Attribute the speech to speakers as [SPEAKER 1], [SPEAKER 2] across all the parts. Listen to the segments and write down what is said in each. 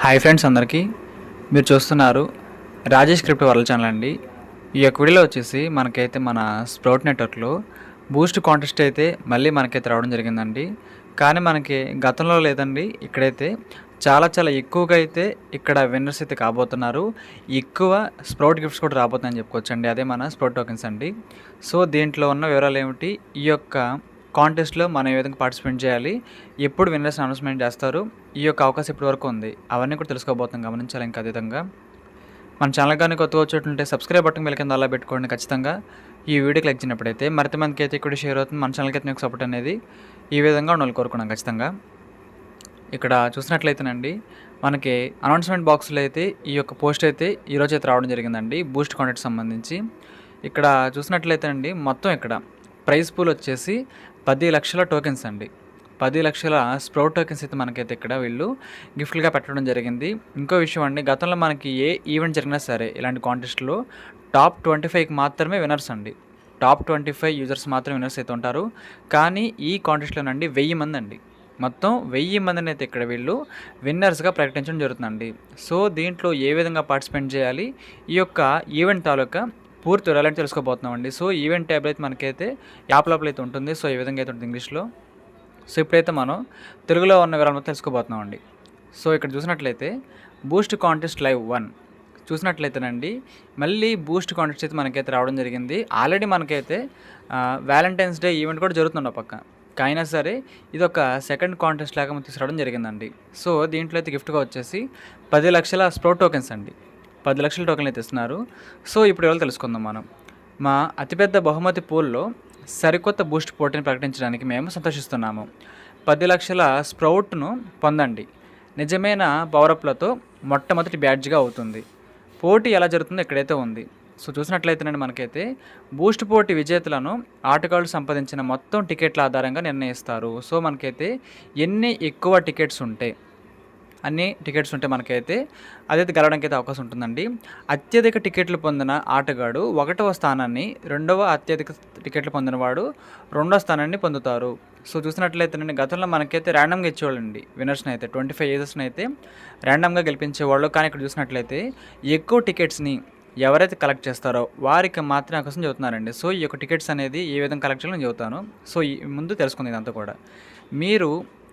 [SPEAKER 1] Hi friends అందరికీ. మీరు చూస్తున్నారు రాజేష్ క్రిప్టో వరల్డ్ ఛానల్ అండి. ఈ యొక్క వీడియోలో వచ్చేసి మనకైతే మన స్ప్రౌట్ నెట్వర్క్లో బూస్ట్ కాంటెస్ట్ అయితే మళ్ళీ మనకైతే రావడం జరిగిందండి. కానీ మనకి గతంలో లేదండి ఇక్కడైతే చాలా చాలా ఎక్కువగా అయితే ఇక్కడ విన్నర్స్ అయితే కాబోతున్నారు. ఎక్కువ స్ప్రౌట్ గిఫ్ట్స్ కూడా రాబోతున్నాయని చెప్పుకోవచ్చండి అదే మన స్ప్రౌట్ టోకెన్స్ అండి. సో దీంట్లో ఉన్న వివరాలు ఏమిటి? ఈ యొక్క కాంటెస్ట్లో మనం ఏ విధంగా పార్టిసిపేట్ చేయాలి ఎప్పుడు విన్నర్స్ అనౌన్స్మెంట్ చేస్తారు ఈ యొక్క అవకాశం ఇప్పటి వరకు ఉంది. అవన్నీ కూడా తెలుసుకోబోతున్నాం గమనించాలి ఇంకా అదేవిధంగా మన ఛానల్ కానీ కొత్తగా వచ్చేటంటే సబ్స్క్రైబ్ బటన్ వెళ్ళి కింద అలా పెట్టుకోండి ఖచ్చితంగా. ఈ వీడియోకి క్లిక్ చేసినప్పుడైతే మరింత మందికి అయితే ఇక్కడ షేర్ అవుతుంది మన ఛానల్కి అయితే మీకు సపోర్ట్ అనేది. ఈ విధంగా ఉండాలి కోరుకున్నాం ఖచ్చితంగా. ఇక్కడ చూసినట్లయితేనండి మనకి అనౌన్స్మెంట్ బాక్స్లో అయితే ఈ యొక్క పోస్ట్ అయితే ఈరోజు అయితే రావడం జరిగిందండి బూస్ట్ కాంటాక్ట్ సంబంధించి. ఇక్కడ చూసినట్లయితేనండి మొత్తం ఇక్కడ ప్రైస్ పూల్ వచ్చేసి పది లక్షల టోకెన్స్ అండి. పది లక్షల స్ప్రౌట్ టోకెన్స్ అయితే మనకైతే ఇక్కడ వీళ్ళు గిఫ్ట్లుగా పెట్టడం జరిగింది. ఇంకో విషయం అండి గతంలో మనకి ఏ ఈవెంట్ జరిగినా సరే ఇలాంటి కాంటెస్ట్లో టాప్ ట్వంటీ ఫైవ్కి మాత్రమే వినర్స్ అండి. టాప్ ట్వంటీ ఫైవ్ యూజర్స్ మాత్రమే వినర్స్ అయితే ఉంటారు. కానీ ఈ కాంటెస్ట్లోనండి వెయ్యి మంది అండి. మొత్తం వెయ్యి మందిని అయితే ఇక్కడ వీళ్ళు విన్నర్స్గా ప్రకటించడం జరుగుతుందండి. సో దీంట్లో ఏ విధంగా పార్టిసిపేట్ చేయాలి? ఈ యొక్క ఈవెంట్ తాలూకా పూర్తి వివరాలని తెలుసుకోబోతున్నాం అండి సో ఈవెంట్ ట్యాబ్ అయితే మనకైతే యాప్ లోపల అయితే ఉంటుంది. సో ఈ విధంగా అయితే ఉంటుంది ఇంగ్లీష్లో. సో ఇప్పుడైతే మనం తెలుగులో ఉన్న వివరాలను తెలుసుకోబోతున్నాం అండి సో ఇక్కడ చూసినట్లయితే బూస్ట్ కాంటెస్ట్ లైవ్ వన్ చూసినట్లయితేనండి మళ్ళీ బూస్ట్ కాంటెస్ట్ అయితే మనకైతే రావడం జరిగింది. ఆల్రెడీ మనకైతే వ్యాలంటైన్స్ డే ఈవెంట్ కూడా జరుగుతుంది పక్క. అయినా సరే ఇది ఒక సెకండ్ కాంటెస్ట్ లాగా మనం తీసుకురావడం జరిగిందండి. సో దీంట్లో అయితే గిఫ్ట్గా వచ్చేసి పది లక్షల స్ప్రో టోకెన్స్ అండి. పది లక్షల టోకెన్లు అయితే ఇస్తున్నారు. సో ఇప్పుడు ఎవరు తెలుసుకుందాం మనం. మా అతిపెద్ద బహుమతి పూల్లో సరికొత్త బూస్ట్ పోటీని ప్రకటించడానికి మేము సంతోషిస్తున్నాము. పది లక్షల స్ప్రౌట్ను పొందండి. నిజమైన పవరప్లతో మొట్టమొదటి బ్యాడ్జ్గా అవుతుంది. పోటీ ఎలా జరుగుతుందో ఇక్కడైతే ఉంది. సో చూసినట్లయితేనండి మనకైతే బూస్ట్ పోటీ విజేతలను ఆటగాళ్ళు సంపాదించిన మొత్తం టికెట్ల ఆధారంగా నిర్ణయిస్తారు. సో మనకైతే ఎన్ని ఎక్కువ టికెట్స్ ఉంటాయి అన్ని టికెట్స్ ఉంటే మనకైతే అదైతే గెలవడానికి అయితే అవకాశం ఉంటుందండి. అత్యధిక టికెట్లు పొందిన ఆటగాడు ఒకటవ స్థానాన్ని రెండవ అత్యధిక టికెట్లు పొందినవాడు రెండవ స్థానాన్ని పొందుతారు. సో చూసినట్లయితేనండి గతంలో మనకైతే ర్యాండమ్గా ఇచ్చేవాళ్ళండి. విన్నర్స్ని అయితే ట్వంటీ ఫైవ్ ఏజెస్ని అయితే ర్యాండమ్గా గెలిపించేవాళ్ళు. కానీ ఇక్కడ చూసినట్లయితే ఎక్కువ టికెట్స్ని ఎవరైతే కలెక్ట్ చేస్తారో వారికి మాత్రమే అవకాశం చెబుతున్నారండి. సో ఈ యొక్క టికెట్స్ అనేది ఏ విధంగా కలెక్ట్ చేయాలని చెబుతాను. సో ఈ ముందు తెలుసుకుంది ఇదంతా కూడా. మీరు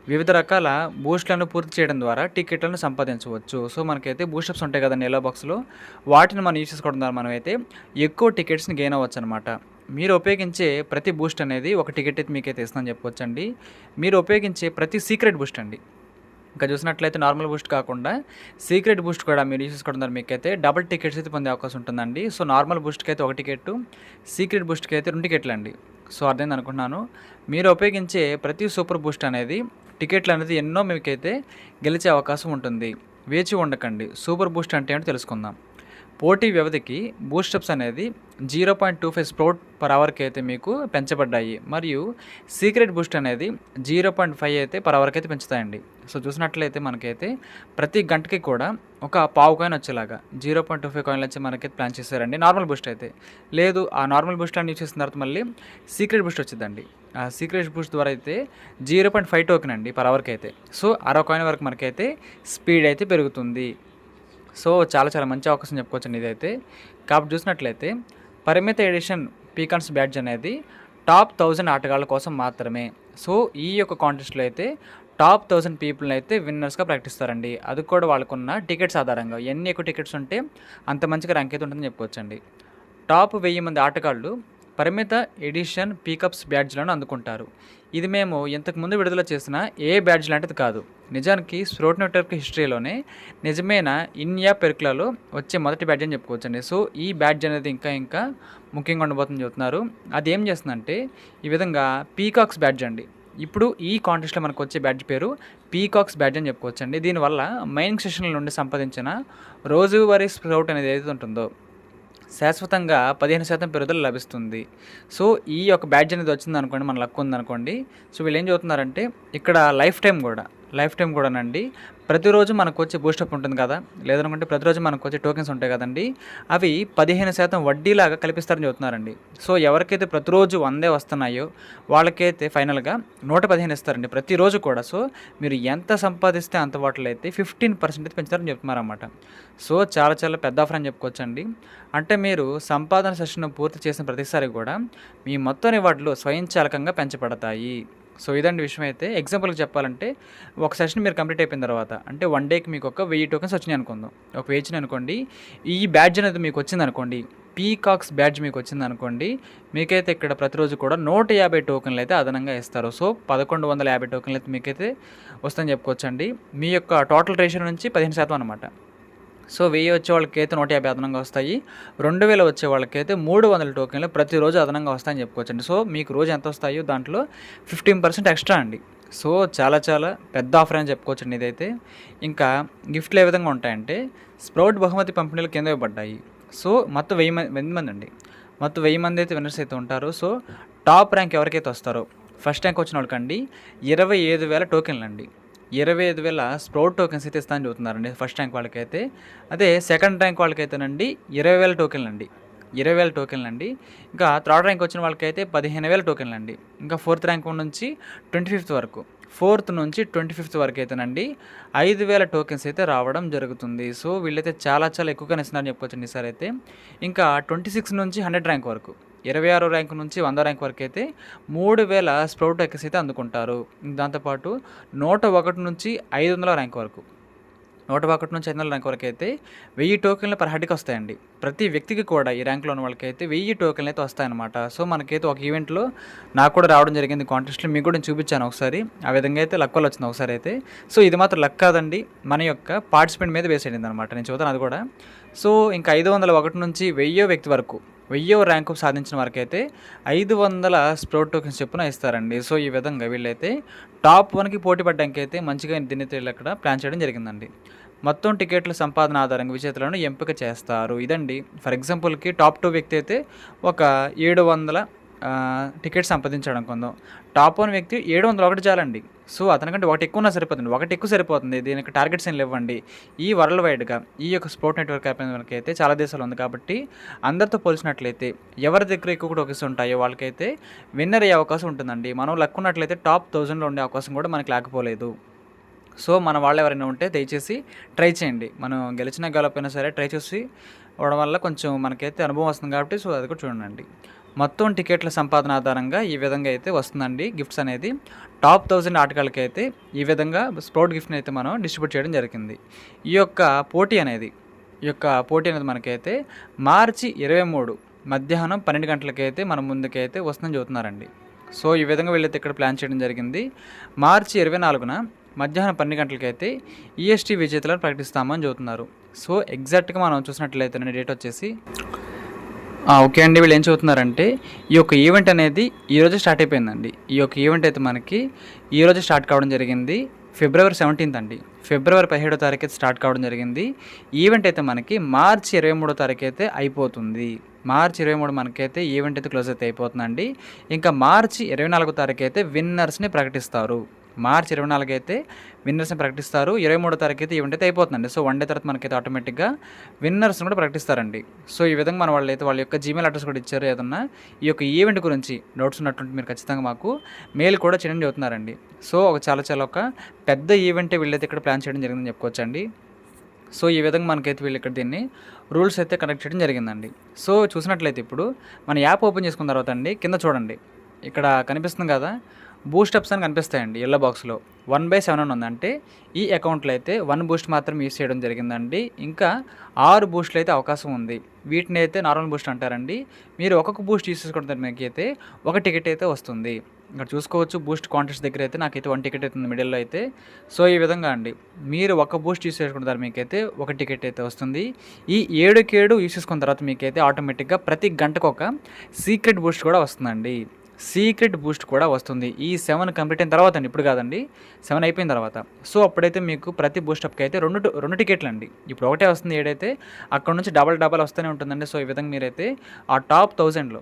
[SPEAKER 1] వివిధ రకాల బూస్ట్లను పూర్తి చేయడం ద్వారా టికెట్లను సంపాదించవచ్చు. సో మనకైతే బూస్టప్స్ ఉంటాయి కదండి ఎల్లో బాక్స్లో వాటిని మనం యూజ్ చేసుకోవడం ద్వారా మనమైతే ఎక్కువ టికెట్స్ని గెయిన్ అవ్వచ్చు అనమాట మీరు ఉపయోగించే ప్రతి బూస్ట్ అనేది ఒక టికెట్ అయితే మీకైతే ఇస్తుందని చెప్పొచ్చండి మీరు ఉపయోగించే ప్రతి సీక్రెట్ బూస్ట్ అండి. ఇంకా చూసినట్లయితే నార్మల్ బూస్ట్ కాకుండా సీక్రెట్ బూస్ట్ కూడా మీరు యూస్ చేసుకోవడం ద్వారా మీకైతే డబుల్ టికెట్స్ అయితే పొందే అవకాశం ఉంటుందండి. సో నార్మల్ బూస్ట్కి అయితే ఒక టికెట్ సీక్రెట్ బూస్ట్కి అయితే రెండు టికెట్లు అండి సో అర్థమైంది అనుకుంటున్నాను. మీరు ఉపయోగించే ప్రతి సూపర్ బూస్ట్ అనేది టికెట్లు అనేది ఎన్నో మీకైతే గెలిచే అవకాశం ఉంటుంది. వేచి ఉండకండి. సూపర్ బూస్ట్ అంటే ఏంటో తెలుసుకుందాం. పోటీ వ్యవధికి బూస్టప్స్ అనేది జీరో పాయింట్ టూ ఫైవ్ స్ప్రోట్ పర్ అవర్కి అయితే మీకు పెంచబడ్డాయి. మరియు సీక్రెట్ బూస్ట్ అనేది జీరో పాయింట్ ఫైవ్ అయితే పర్ అవర్కి అయితే పెంచుతాయండి. సో చూసినట్లయితే మనకైతే ప్రతి గంటకి కూడా ఒక పావు కాయిన్ వచ్చేలాగా జీరో పాయింట్ టూ ఫైవ్ కాయిన్లు వచ్చి మనకైతే ప్లాన్ చేశారండి. నార్మల్ బూస్ట్ అయితే. లేదు ఆ నార్మల్ బూస్ట్ అని యూజ్ చేసిన తర్వాత మళ్ళీ సీక్రెట్ బూస్ట్ వచ్చిందండి. సీక్రెట్ బూస్ట్ ద్వారా అయితే జీరో పాయింట్ ఫైవ్ టోకెన్ అండి పర్ అవర్కి అయితే సో అరవై కాయిన్ వరకు మనకైతే స్పీడ్ అయితే పెరుగుతుంది. సో చాలా చాలా మంచి అవకాశం చెప్పుకోవచ్చండి ఇదైతే. కాబట్టి చూసినట్లయితే పరిమిత ఎడిషన్ పీకాన్స్ బ్యాడ్జ్ అనేది టాప్ థౌజండ్ ఆటగాళ్ళ కోసం మాత్రమే. సో ఈ యొక్క కాంటెస్ట్లో అయితే టాప్ థౌజండ్ పీపుల్ని అయితే విన్నర్స్గా ప్రకటిస్తారండి. అది కూడా వాళ్ళకున్న టికెట్స్ ఆధారంగా. ఎన్ని ఎక్కువ టికెట్స్ ఉంటే అంత మంచిగా ర్యాంక్ అయితే ఉంటుందని చెప్పుకోవచ్చండి. టాప్ వెయ్యి మంది ఆటగాళ్ళు పరిమిత ఎడిషన్ పీకప్స్ బ్యాడ్జ్లను అందుకుంటారు. ఇది మేము ఇంతకుముందు విడుదల చేసిన ఏ బ్యాడ్జ్ లాంటిది కాదు. నిజానికి స్ప్రోట్ నెట్వర్క్ హిస్టరీలోనే నిజమైన ఇన్యా పెరుకులలో వచ్చే మొదటి బ్యాడ్జ్ అని చెప్పుకోవచ్చండి. సో ఈ బ్యాడ్జ్ అనేది ఇంకా ఇంకా ముఖ్యంగా ఉండబోతుందని చెబుతున్నారు. అది ఏం చేస్తుందంటే ఈ విధంగా పీకాక్స్ బ్యాడ్జ్ అండి. ఇప్పుడు ఈ కాంటెస్ట్లో మనకు వచ్చే బ్యాడ్జ్ పేరు పీకాక్స్ బ్యాడ్జ్ అని చెప్పుకోవచ్చండి. దీనివల్ల మైనింగ్ సెషన్ల నుండి సంపాదించిన రోజువారీ స్ప్రౌట్ అనేది ఏదైతే ఉంటుందో శాశ్వతంగా పదిహేను శాతం పెరుగుదల లభిస్తుంది. సో ఈ యొక్క బ్యాడ్జ్ అనేది వచ్చింది అనుకోండి మన లక్ ఉందనుకోండి. సో వీళ్ళు ఏం చెబుతున్నారంటే ఇక్కడ లైఫ్ టైం కూడా లైఫ్ టైం కూడానండి. ప్రతిరోజు మనకు వచ్చే బూస్టప్ ఉంటుంది కదా. లేదనుకుంటే ప్రతిరోజు మనకు వచ్చే టోకెన్స్ ఉంటాయి కదండి. అవి పదిహేను శాతం వడ్డీలాగా కల్పిస్తారని చెబుతున్నారండి. సో ఎవరికైతే ప్రతిరోజు వందే వస్తున్నాయో వాళ్ళకైతే ఫైనల్గా నూట పదిహేను ఇస్తారండి ప్రతిరోజు కూడా. సో మీరు ఎంత సంపాదిస్తే అంత వాటిలో అయితే ఫిఫ్టీన్ పర్సెంట్ అయితే పెంచుతారని చెప్తున్నారన్నమాట. సో చాలా చాలా పెద్ద ఆఫర్ అని చెప్పుకోవచ్చండి. అంటే మీరు సంపాదన సెషన్ పూర్తి చేసిన ప్రతిసారి కూడా మీ మొత్తం రివార్డులు స్వయంచాలకంగా పెంచబడతాయి. సో ఇదండి విషయం అయితే ఎగ్జాంపుల్కి చెప్పాలంటే ఒక సెషన్ మీరు కంప్లీట్ అయిపోయిన తర్వాత అంటే వన్ డేకి మీకు ఒక వెయ్యి టోకెన్స్ వచ్చినాయి అనుకుందాం. ఒక వెయ్యి అనుకోండి ఈ బ్యాడ్జ్ అనేది మీకు వచ్చింది అనుకోండి పీకాక్స్ బ్యాడ్జ్ మీకు వచ్చింది అనుకోండి మీకైతే ఇక్కడ ప్రతిరోజు కూడా నూట యాభై టోకెన్లు అయితే అదనంగా ఇస్తారు. సో పదకొండు వందల యాభై టోకెన్లు అయితే మీకైతే వస్తుందని చెప్పుకోవచ్చండి. మీ యొక్క టోటల్ రేషన్ నుంచి పదిహేను శాతం అనమాట సో వెయ్యి వచ్చే వాళ్ళకైతే నూట యాభై అదనంగా వస్తాయి. రెండు వేల వచ్చే వాళ్ళకైతే మూడు వందల టోకెన్లు ప్రతిరోజు అదనంగా వస్తాయని చెప్పుకోవచ్చండి. సో మీకు రోజు ఎంత వస్తాయో దాంట్లో ఫిఫ్టీన్ పర్సెంట్ ఎక్స్ట్రా అండి. సో చాలా చాలా పెద్ద ఆఫర్ అని చెప్పుకోవచ్చండి ఇదైతే. ఇంకా గిఫ్ట్లు ఏ విధంగా ఉంటాయంటే స్ప్రౌట్ బహుమతి పంపిణీలు కింద ఇవ్వబడ్డాయి. సో మొత్తం వెయ్యి మంది వెయ్యి మంది అండి? మొత్తం వెయ్యి మంది అయితే విన్నర్స్ అయితే ఉంటారు. సో టాప్ ర్యాంక్ ఎవరికైతే వస్తారో ఫస్ట్ ర్యాంక్ వచ్చిన వాళ్ళకండి ఇరవై ఐదు వేల టోకెన్లు అండి ఇరవై ఐదు వేల స్ప్రౌట్ టోకెన్స్ అయితే ఇస్తానని చెబుతున్నారండి. ఫస్ట్ ర్యాంక్ వాళ్ళకైతే. అదే సెకండ్ ర్యాంక్ వాళ్ళకైతేనండి ఇరవై వేల టోకెన్లు అండి ఇరవై వేల టోకెన్లు అండి ఇంకా థర్డ్ ర్యాంక్ వచ్చిన వాళ్ళకైతే పదిహేను వేల టోకెన్లు అండి ఇంకా ఫోర్త్ ర్యాంక్ నుంచి ట్వంటీ ఫిఫ్త్ వరకు. ఫోర్త్ నుంచి ట్వంటీ ఫిఫ్త్ వరకు అయితేనండి ఐదు వేల టోకెన్స్ అయితే రావడం జరుగుతుంది. సో వీళ్ళైతే చాలా చాలా ఎక్కువగానే ఇస్తున్నారని చెప్పుకోవచ్చండి సార్ అయితే ఇంకా ట్వంటీ సిక్స్ నుంచి హండ్రెడ్ ర్యాంక్ వరకు. ఇరవై ఆరో ర్యాంక్ నుంచి వంద ర్యాంక్ వరకు అయితే మూడు వేల స్ప్రౌట్ ఎక్కస్ అయితే అందుకుంటారు. దాంతోపాటు నూట ఒకటి నుంచి ఐదు వందల ర్యాంక్ వరకు నూట ఒకటి నుంచి ఐదు వందల ర్యాంక్ వరకు అయితే వెయ్యి టోకెన్లు పర్ హెడ్కి వస్తాయండి. ప్రతి వ్యక్తికి కూడా ఈ ర్యాంక్లో ఉన్న వాళ్ళకైతే వెయ్యి టోకెన్లు అయితే వస్తాయన్నమాట. సో మనకైతే ఒక ఈవెంట్లో నాకు కూడా రావడం జరిగింది కాంటెస్ట్లో మీకు కూడా నేను చూపించాను ఒకసారి. ఆ విధంగా అయితే లక్ వచ్చింది ఒకసారి అయితే. సో ఇది మాత్రం లక్ కాదండి మన యొక్క పార్టిసిపెంట్ మీద వేసేయండి అనమాట నేను చూద్దాను అది కూడా. సో ఇంకా ఐదు వందల ఒకటి నుంచి వెయ్యో వ్యక్తి వరకు వెయ్యో ర్యాంకు సాధించిన వారికైతే ఐదు వందల స్ప్రోట్ టోకెన్స్ చెప్పున ఇస్తారండి. సో ఈ విధంగా వీళ్ళైతే టాప్ వన్కి పోటీ పడ్డానికి అయితే మంచిగా దీన్ని అక్కడ ప్లాన్ చేయడం జరిగిందండి. మొత్తం టికెట్ల సంపాదన ఆధారంగా విజేతలను ఎంపిక చేస్తారు. ఇదండి ఫర్ ఎగ్జాంపుల్కి టాప్ టూ వ్యక్తి అయితే ఒక ఏడు వందల టికెట్ సంపాదించాడు అనుకుందాం టాప్ వన్ వ్యక్తి ఏడు వందల ఒకటి చాలండి. సో అతనికంటే ఒకటి ఎక్కువ ఉన్నా సరిపోతుంది. ఒకటి ఎక్కువ సరిపోతుంది. దీనికి టార్గెట్స్ ఏం ఇవ్వండి ఈ వరల్డ్ వైడ్గా ఈ యొక్క స్పోర్ట్ నెట్వర్క్ యాప్ మనకైతే అయితే చాలా దేశాలు ఉంది కాబట్టి అందరితో పోల్చినట్లయితే ఎవరి దగ్గర ఎక్కువ టోకెన్స్ ఉంటాయో వాళ్ళకైతే విన్నర్ అయ్యే అవకాశం ఉంటుందండి. మనం లక్ ఉన్నట్లయితే టాప్ థౌజండ్లో ఉండే అవకాశం కూడా మనకి లేకపోలేదు. సో మన వాళ్ళు ఎవరైనా ఉంటే దయచేసి ట్రై చేయండి. మనం గెలిచినా గెలవపోయినా సరే ట్రై చేసి అవడం వల్ల కొంచెం మనకైతే అనుభవం వస్తుంది కాబట్టి సో అది కూడా చూడండి. మొత్తం టికెట్ల సంపాదన ఆధారంగా ఈ విధంగా అయితే వస్తుందండి గిఫ్ట్స్ అనేది. టాప్ థౌజండ్ ఆటగాళ్ళకి అయితే ఈ విధంగా స్ప్రౌట్ గిఫ్ట్ని అయితే మనం డిస్ట్రిబ్యూట్ చేయడం జరిగింది. ఈ యొక్క పోటీ అనేది ఈ యొక్క పోటీ అనేది మనకైతే మార్చి ఇరవై మూడు మధ్యాహ్నం పన్నెండు గంటలకైతే మన ముందుకైతే వస్తుందని చెబుతున్నారండి. సో ఈ విధంగా వీళ్ళైతే ఇక్కడ ప్లాన్ చేయడం జరిగింది. మార్చి ఇరవై నాలుగున మధ్యాహ్నం పన్నెండు గంటలకైతే ఈఎస్టీ విజేతలను ప్రకటిస్తామని చెబుతున్నారు. సో ఎగ్జాక్ట్గా మనం చూసినట్లయితే డేట్ వచ్చేసి ఓకే అండి. వీళ్ళు ఏం చదువుతున్నారంటే ఈ యొక్క ఈవెంట్ అనేది ఈరోజు స్టార్ట్ అయిపోయిందండి. ఈ యొక్క ఈవెంట్ అయితే మనకి ఈరోజు స్టార్ట్ కావడం జరిగింది. ఫిబ్రవరి సెవెంటీన్త్ అండి. ఫిబ్రవరి పదిహేడో తారీఖు అయితే స్టార్ట్ కావడం జరిగింది. ఈవెంట్ అయితే మనకి మార్చి ఇరవై మూడో తారీఖు అయితే అయిపోతుంది. మార్చి ఇరవై మూడు మనకైతే ఈవెంట్ అయితే క్లోజ్ అయితే అయిపోతుందండి. ఇంకా మార్చి ఇరవై నాలుగో తారీఖు అయితే విన్నర్స్ని ప్రకటిస్తారు. మార్చి ఇరవై నాలుగు అయితే విన్నర్స్ని ప్రకటిస్తారు. ఇరవై మూడో తారీఖు అయితే ఈవెంట్ అయితే అయిపోతుందండి. సో వన్ డే తర్వాత మనకైతే ఆటోమేటిక్గా విన్నర్స్ని కూడా ప్రకటిస్తారండి. సో ఈ విధంగా మన వాళ్ళు అయితే వాళ్ళ యొక్క జీమెయిల్ అడ్రస్ కూడా ఇచ్చారు. ఏదన్నా ఈ యొక్క ఈవెంట్ గురించి డౌట్స్ ఉన్నటువంటి మీరు ఖచ్చితంగా మాకు మెయిల్ కూడా చేయండి చెబుతున్నారండి సో ఒక చాలా చాలా ఒక పెద్ద ఈవెంటే వీళ్ళైతే ఇక్కడ ప్లాన్ చేయడం జరిగిందని చెప్పుకోవచ్చండి. సో ఈ విధంగా మనకైతే వీళ్ళు ఇక్కడ దీన్ని రూల్స్ అయితే కనెక్ట్ చేయడం జరిగిందండి. సో చూసినట్లయితే ఇప్పుడు మన యాప్ ఓపెన్ చేసుకున్న తర్వాత అండి కింద చూడండి. ఇక్కడ కనిపిస్తుంది కదా బూస్టప్స్ అని కనిపిస్తాయండి ఎల్లో బాక్స్లో. వన్ బై సెవెన్ అని ఉందంటే ఈ అకౌంట్లో అయితే వన్ బూస్ట్ మాత్రం యూస్ చేయడం జరిగిందండి. ఇంకా ఆరు బూస్ట్లు అయితే అవకాశం ఉంది. వీటిని అయితే నార్మల్ బూస్ట్ అంటారండి. మీరు ఒక్కొక్క బూస్ట్ యూస్ చేసుకుంటారు మీకు అయితే ఒక టికెట్ అయితే వస్తుంది. ఇక్కడ చూసుకోవచ్చు బూస్ట్ కాంటెస్ట్ దగ్గర అయితే నాకైతే వన్ టికెట్ అవుతుంది మిడిల్లో అయితే. సో ఈ విధంగా అండి. మీరు ఒక బూస్ట్ యూస్ చేసుకుంటారు మీకైతే ఒక టికెట్ అయితే వస్తుంది. ఈ ఏడుకేడు యూస్ చేసుకున్న తర్వాత మీకైతే ఆటోమేటిక్గా ప్రతి గంటకు ఒక సీక్రెట్ బూస్ట్ కూడా వస్తుందండి. సీక్రెట్ బూస్ట్ కూడా వస్తుంది. ఈ సెవెన్ కంప్లీట్ అయిన తర్వాత అండి ఇప్పుడు కాదండి సెవెన్ అయిపోయిన తర్వాత. సో అప్పుడైతే మీకు ప్రతి బూస్టప్కి అయితే రెండు రెండు టికెట్లు అండి ఇప్పుడు ఒకటే వస్తుంది ఏడైతే అక్కడ నుంచి డబల్ డబల్ వస్తూనే ఉంటుందండి. సో ఈ విధంగా మీరైతే ఆ టాప్ థౌజండ్లో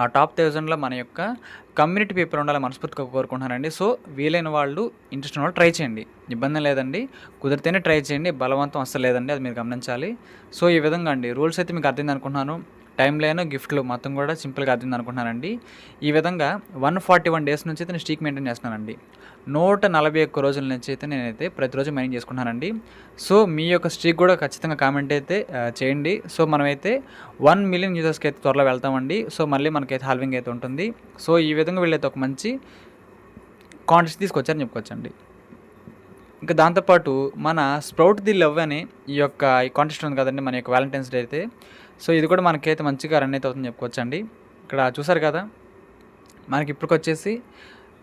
[SPEAKER 1] ఆ టాప్ థౌజండ్లో మన యొక్క కమ్యూనిటీ పేపర్ ఉండాలని మనస్ఫూర్తిగా కోరుకుంటున్నానండి. సో వీలైన వాళ్ళు ఇంట్రెస్ట్ ఉన్న వాళ్ళు ట్రై చేయండి. ఇబ్బంది లేదండి. కుదిరితేనే ట్రై చేయండి. బలవంతం అస్సలు లేదండి. అది మీరు గమనించాలి. సో ఈ విధంగా అండి. రూల్స్ అయితే మీకు అర్థమైంది అనుకుంటున్నాను. టైం లేను గిఫ్ట్లు మొత్తం కూడా సింపుల్గా అర్థమైంది అనుకుంటున్నానండి. ఈ విధంగా వన్ ఫార్టీ వన్ డేస్ నుంచి అయితే నేను స్టీక్ మెయింటైన్ చేస్తున్నానండి. నూట నలభై ఒక్క రోజుల నుంచి అయితే నేనైతే ప్రతిరోజు మైన్ చేసుకుంటున్నానండి. సో మీ యొక్క స్ట్రీక్ కూడా ఖచ్చితంగా కామెంట్ అయితే చేయండి. సో మనమైతే వన్ మిలియన్ యూజర్స్కి అయితే త్వరలో వెళ్తామండి. సో మళ్ళీ మనకైతే హాల్వింగ్ అయితే ఉంటుంది. సో ఈ విధంగా వీళ్ళైతే ఒక మంచి కాంటెస్ట్ తీసుకొచ్చారని చెప్పుకోవచ్చండి. ఇంకా దాంతోపాటు మన స్ప్రౌట్ ది లవ్ అనే ఈ యొక్క ఈ కాంటెస్ట్ ఉంది కదండి మన యొక్క వ్యాలంటైన్స్ డే అయితే. సో ఇది కూడా మనకైతే మంచిగా రన్ అయితే అవుతుంది చెప్పుకోవచ్చండి. ఇక్కడ చూసారు కదా మనకి ఇప్పటికి వచ్చేసి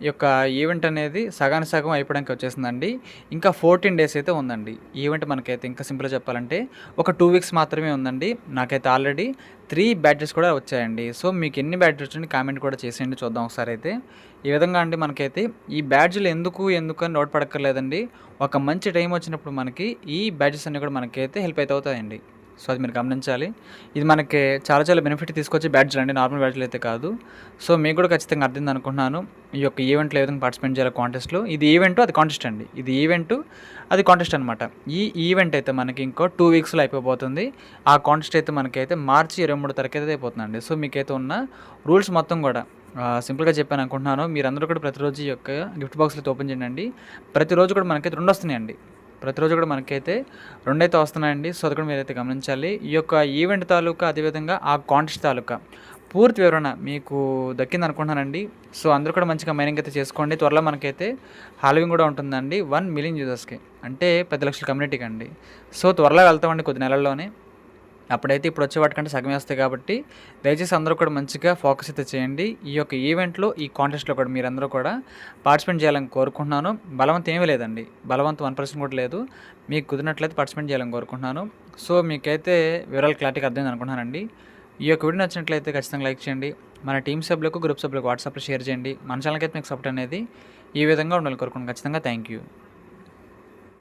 [SPEAKER 1] ఈ యొక్క ఈవెంట్ అనేది సగానికి సగం అయిపోవడానికి వచ్చేసిందండి. ఇంకా ఫోర్టీన్ డేస్ అయితే ఉందండి. ఈవెంట్ మనకైతే ఇంకా సింపుల్గా చెప్పాలంటే ఒక టూ వీక్స్ మాత్రమే ఉందండి. నాకైతే ఆల్రెడీ త్రీ బ్యాటరీస్ కూడా వచ్చాయండి. సో మీకు ఎన్ని బ్యాటరీస్ వచ్చి కామెంట్ కూడా చేసేయండి చూద్దాం ఒకసారి అయితే. ఈ విధంగా అండి మనకైతే ఈ బ్యాడ్జీలు ఎందుకు ఎందుకు అని నోట్ పడక్కర్లేదండి. ఒక మంచి టైం వచ్చినప్పుడు మనకి ఈ బ్యాడ్జెస్ అన్నీ కూడా మనకైతే హెల్ప్ అయితే అవుతాయండి. సో అది మీరు గమనించాలి. ఇది మనకి చాలా చాలా బెనిఫిట్ తీసుకొచ్చి బ్యాడ్జ్లు అండి నార్మల్ బ్యాడ్జ్లు అయితే కాదు. సో మీకు కూడా ఖచ్చితంగా అర్థం అనుకుంటున్నాను. ఈ యొక్క ఈవెంట్లో ఏ విధంగా పార్టిసిపేట్ చేయాలి కాంటెస్ట్లో ఇది ఈవెంట్ అది కాంటెస్ట్ అండి. ఇది ఈవెంట్ అది కాంటెస్ట్ అనమాట ఈ ఈవెంట్ అయితే మనకి ఇంకో టూ వీక్స్లో అయిపోబోతుంది. ఆ కాంటెస్ట్ అయితే మనకైతే మార్చి ఇరవై మూడు తారీఖు అయితే అయిపోతుందండి. సో మీకైతే ఉన్న రూల్స్ మొత్తం కూడా సింపుల్గా చెప్పాను అనుకుంటున్నాను. మీరందరూ కూడా ప్రతిరోజు ఈ యొక్క గిఫ్ట్ బాక్స్లో ఓపెన్ చేయండి. ప్రతిరోజు కూడా మనకైతే రెండు వస్తున్నాయండి. ప్రతిరోజు కూడా మనకైతే రెండైతే వస్తున్నాయండి. సో అది కూడా మీరైతే గమనించాలి. ఈ యొక్క ఈవెంట్ తాలూకా అదేవిధంగా ఆ కాంటెస్ట్ తాలూకా పూర్తి వివరణ మీకు దక్కింది అనుకుంటున్నానండి. సో అందరూ కూడా మంచిగా మైనింగ్ అయితే చేసుకోండి. త్వరలో మనకైతే హాలోవింగ్ కూడా ఉంటుందండి. వన్ మిలియన్ యూజర్స్కి. అంటే పది లక్షల కమ్యూనిటీకి అండి. సో త్వరలో వెళ్తామండి కొద్ది నెలల్లోనే. అప్పుడైతే ఇప్పుడు వచ్చే వాటికంటే సగమే వస్తాయి కాబట్టి దయచేసి అందరూ కూడా మంచిగా ఫోకస్ అయితే చేయండి. ఈ యొక్క ఈవెంట్లో ఈ కాంటెస్ట్లో కూడా మీరందరూ కూడా పార్టిసిపేట్ చేయాలని కోరుకుంటున్నాను. బలవంతం ఏమీ లేదండి. బలవంతం వన్ పర్సెంట్ కూడా లేదు. మీకు కుదిరినట్లయితే పార్టిసిపేట్ చేయాలని కోరుకుంటున్నాను. సో మీకైతే వివరాలు క్లారిటీగా అర్థమైంది అనుకుంటున్నానండి. ఈ యొక్క వీడియో నచ్చినట్లయితే ఖచ్చితంగా లైక్ చేయండి. మన టీం సభ్యులకు గ్రూప్ సభ్యులకు వాట్సాప్లో షేర్ చేయండి. మన ఛానల్కి అయితే మీకు సపోర్ట్ అనేది ఈ విధంగా ఉండాలి కోరుకుంటున్నాను. ఖచ్చితంగా థ్యాంక్ యూ.